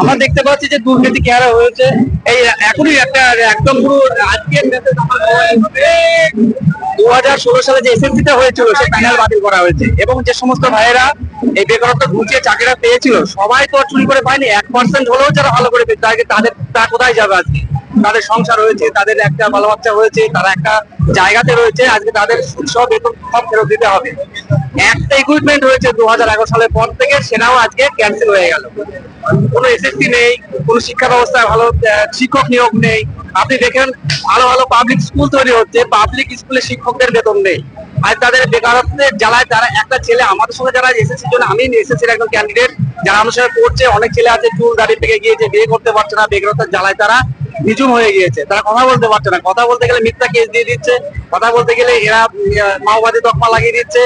আমরা দেখতে পাচ্ছি যে দুর্নীতি কেহারা হয়েছে। এই এখনই একটা একদম পুরো আজকের দু হাজার ষোলো সালে যে এসএসসি টা হয়েছিল সে প্যানেল বাতিল করা হয়েছে। এবং যে সমস্ত ভাইয়েরা এই বেকারত্ব ঘুচিয়ে চাকরিটা পেয়েছিল, সবাই তো চুরি করে পায়নি। এক পার্সেন্ট হলেও যারা ভালো করে পেয়েছে তাদের তা কোথায় যাবে আজকে? তাদের সংসার হয়েছে, তাদের একটা ভালো বাচ্চা হয়েছে, তারা একটা জায়গাতে রয়েছে, আজকে তাদের সব বেতন সব ফেরত দিতে হবে। একটা ইকুইপমেন্ট হয়েছে দু হাজার এগারো সালের পর থেকে, সেটাও আজকে ক্যান্সেল হয়ে গেল। কোনো এসএসসি নেই, কোনো শিক্ষা ব্যবস্থায় ভালো শিক্ষক নিয়োগ নেই। আপনি দেখেন, ভালো ভালো পাবলিক স্কুল তৈরি হচ্ছে পাবলিক স্কুলে শিক্ষকদের বেতন নেই। আর তাদের বেকারত্বের জ্বালায় তারা একটা ছেলে, আমাদের সঙ্গে যারা এসএসসির জন্য, আমি এসএসসির একজন ক্যান্ডিডেট যারা আমার সঙ্গে পড়ছে, অনেক ছেলে আছে, চুল দাড়ি পেকে গিয়েছে, বিয়ে করতে পারছে না, বেকারত্বের জ্বালায় তারা নিচুম হয়ে গিয়েছে। তারা কথা বলতে পারছে না। কথা বলতে গেলে মিথ্যা কেস দিয়ে দিচ্ছে। কথা বলতে গেলে এরা মাওবাদী তকমা লাগিয়ে দিচ্ছে।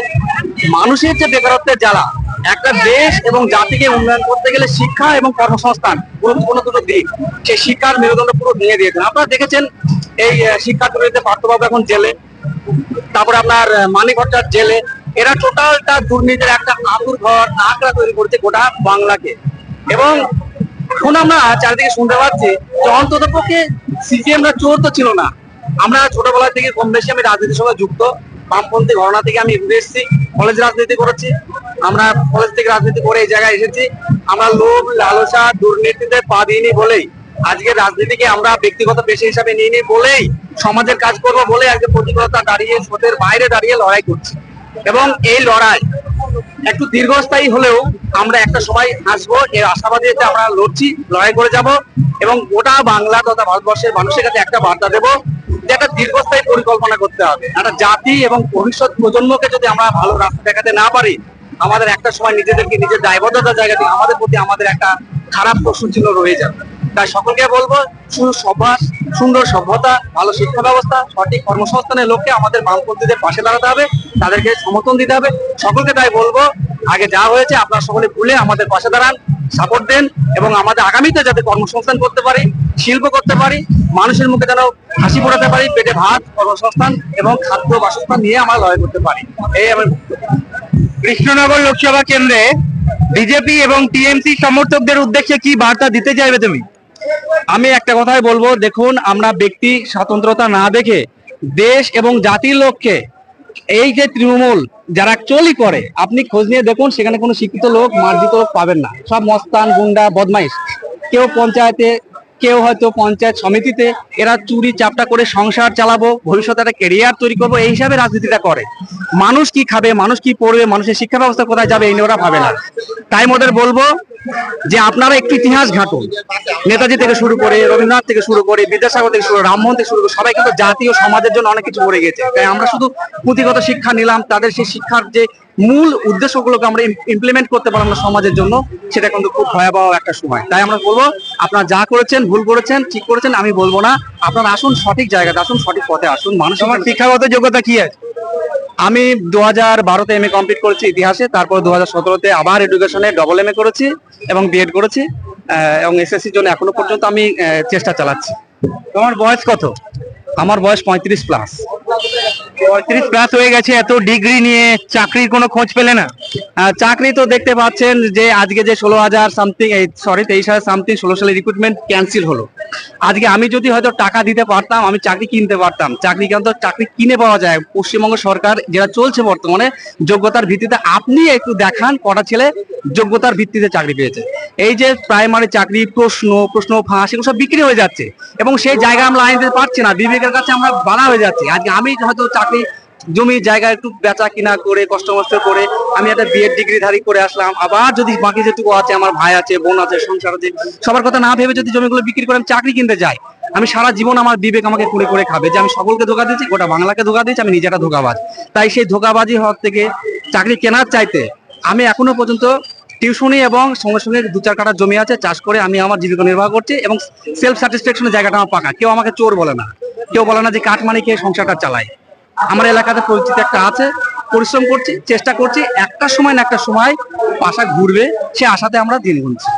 মানুষের যে বেকারত্বের জ্বালা একটা দেশ এবং জাতিকে উন্নয়ন করতে গেলে শিক্ষা এবং কর্মসংস্থান গুরুত্বপূর্ণ দুটো দিক। সেই শিক্ষার মেরুদণ্ড পুরো ভেঙে দিয়েছেন। আপনারা দেখেছেন এই আহ, শিক্ষা দুর্নীতিতে পার্থবাবু এখন জেলে। তারপরে আপনার আহ, মানিকঘট্টার জেলে। এরা টোটালটা দুর্নীতির একটা আতুর ঘর আকড়া তৈরি করছে গোটা বাংলাকে। এবং এখন আমরা চারিদিকে শুনতে পাচ্ছি যে অন্তত পক্ষে সিপিএমরা চোর তো ছিল না। আমরা ছোটবেলা থেকে কম বেশি আমি রাজনীতির সঙ্গে যুক্ত। বামপন্থী ঘটনা থেকে আমি ঘুরে এসেছি কলেজ রাজনীতি করেছি। আমরা কলেজ থেকে রাজনীতি করে এই জায়গায় এসেছি। আমরা লোভ, লালসা, দুর্নীতিতে পা দিইনি বলেই আজকে রাজনীতিকে আমরা ব্যক্তিগত পেশা হিসাবে নিয়ে নিই বলেই, সমাজের কাজ করব বলে আজকে প্রতিকূলতা দাঁড়িয়ে স্রোতের বাইরে দাঁড়িয়ে লড়াই করছি। এবং এই লড়াই একটু দীর্ঘস্থায়ী হলেও আমরা একটা সময় আসব। এর আশাবাদী আমরা লড়ছি, লড়াই করে যাব এবং গোটা বাংলা তথা ভারতবর্ষের মানুষের কাছে একটা বার্তা দেবো যে একটা দীর্ঘস্থায়ী পরিকল্পনা করতে হবে। একটা জাতি এবং ভবিষ্যৎ প্রজন্মকে যদি আমরা ভালো রাস্তা দেখাতে না পারি, আমাদের একটা সময় নিজেদেরকে নিজের দায়বদ্ধতার জায়গা থেকে আমাদের প্রতি আমাদের একটা খারাপ প্রশ্ন চিহ্ন রয়ে যাবে। তাই সকলকে বলব সুন্দর সভ্যাস সুন্দর সভ্যতা, ভালো শিক্ষা ব্যবস্থা, সঠিক কর্মসংস্থানের লক্ষ্যে আমাদের বামপন্থীদের পাশে দাঁড়াতে হবে, তাদেরকে সমর্থন দিতে হবে। সকলকে তাই বলব, আগে যা হয়েছে আপনারা সকলে ভুলে আমাদের পাশে দাঁড়ান সাপোর্ট দেন এবং আমাদের আগামীতে যাতে কর্মসংস্থান করতে পারি, শিল্প করতে পারি, মানুষের মুখে যেন হাসি ফোটাতে পারি, পেটে ভাত, কর্মসংস্থান এবং খাদ্য বাসস্থান নিয়ে আমরা লড়াই করতে পারি। এই আমার কৃষ্ণনগর লোকসভা কেন্দ্রে বিজেপি এবং টিএমসি সমর্থকদের উদ্দেশ্যে কি বার্তা দিতে চাইবে তুমি? আমি একটা কথাই বলব, দেখুন, আমরা ব্যক্তি স্বাতন্ত্রতা না দেখে দেশ এবং জাতির লক্ষ্যে এই যে তৃণমূল যারা চলি করে, আপনি খোঁজ নিয়ে দেখুন, সেখানে কোনো শিক্ষিত লোক, মার্জিত লোক পাবেন না। সব মস্তান, গুন্ডা, বদমাইশ। কেউ পঞ্চায়েতে, কেউ হয়তো পঞ্চায়েত সমিতিতে, এরা চুরি, চাপটা করে সংসার চালাবো, ভবিষ্যতে একটা কেরিয়ার তৈরি করব, এই হিসাবে রাজনীতিটা করে। মানুষ কি খাবে, মানুষ কি পড়বে, মানুষের শিক্ষা ব্যবস্থা কোথায় যাবে, এই নিয়ে ওরা ভাবে না। তাই ওদের বলব যে আপনারা একটু ইতিহাস ঘাটুন। নেতাজি থেকে শুরু করে রবীন্দ্রনাথ থেকে শুরু করে বিদ্যাসাগর থেকে শুরু করে রামমোহন থেকে শুরু করে সবাই কিন্তু জাতীয় সমাজের জন্য অনেক কিছু করে গেছে। তাই আমরা শুধু পুঁথিগত শিক্ষা নিলাম তাদের সেই শিক্ষার যে মূল উদ্দেশ্যগুলোকে আমরা ইমপ্লিমেন্ট করতে পারলাম না সমাজের জন্য সেটা কিন্তু খুব ভয়াবহ একটা সময়। তাই আমরা বলব আপনারা যা করেছেন ভুল করেছেন ঠিক করেছেন আমি বলব না। আপনারা আসুন সঠিক জায়গাতে আসুন সঠিক পথে আসুন মানুষ তোমার শিক্ষাগত যোগ্যতা কি আছে? আমি দু হাজার বারোতে এম এ কমপ্লিট করেছি ইতিহাসে, তারপর দু হাজার সতেরোতে আবার এডুকেশনে ডবল এম এ করেছি এবং বিএড করেছি এবং এসএসসির জন্য এখনও পর্যন্ত আমি চেষ্টা চালাচ্ছি। তোমার বয়স কত? আমার বয়স পঁয়ত্রিশ প্লাস পঁয়ত্রিশ প্লাস হয়ে গেছে, এত ডিগ্রি নিয়ে চাকরির কোনো খোঁজ পেলে না। চাকরি তো দেখতে পাচ্ছেন যে আজকে যে ষোলো হাজার সামথিং সরি তেইশ হাজার সামথিং ষোলো সালের রিক্রুটমেন্ট ক্যান্সেল হলো। আজকে আমি যদি হয়তো টাকা দিতে পারতাম, আমি চাকরি কিনতে পারতাম। চাকরি কিন্তু চাকরি কিনে পাওয়া যায়, পশ্চিমবঙ্গ সরকার যেটা চলছে বর্তমানে, যোগ্যতার ভিত্তিতে আপনি একটু দেখান কটা ছেলে যোগ্যতার ভিত্তিতে চাকরি পেয়েছে। এই যে প্রাইমারি চাকরি, প্রশ্ন প্রশ্ন ফাঁস, এগুলো সব বিক্রি হয়ে যাচ্ছে। এবং সেই জায়গা আমরা আইন দিতে পারছি না, বিবেকের কাছে আমরা বাধা হয়ে যাচ্ছি। আজকে আমি হয়তো চাকরি, জমি, জায়গা একটু বেচা কিনা করে কষ্ট মষ্ট করে, আমি একটা বিএড ডিগ্রি ধারী করে আসলাম। আবার যদি বাকি যেটুকু আছে, আমার ভাই আছে, বোন আছে, সংসার আছে, সবার কথা না ভেবে যদি জমিগুলো বিক্রি করে আমি চাকরি কিনতে যাই, আমি সারা জীবন আমার বিবেক আমাকে কুড়ে করে খাবে যে আমি সকলকে ধোকা দিয়েছি, গোটা বাংলাকে ধোকা দিয়েছি, আমি নিজেটা ধোকাবাজ। তাই সেই ধোকাবাজি হওয়ার থেকে চাকরি কেনার চাইতে আমি এখনও পর্যন্ত টিউশনি এবং সঙ্গে সঙ্গে দু চার কাটা জমি আছে, চাষ করে আমি আমার জীবিকা নির্বাহ করছি এবং সেলফ স্যাটিসফ্যাকশনের জায়গাটা আমার পাকা। কেউ আমাকে চোর বলে না। কেউ বলে না যে কাঠ মানে খেয়ে সংসারটা চালায়। আমার এলাকাতে পরিচিতি একটা আছে, পরিশ্রম করছি, চেষ্টা করছি, একটা সময় না একটা সময় পাশা ঘুরবে, সে আশাতে আমরা দিন গুনছি।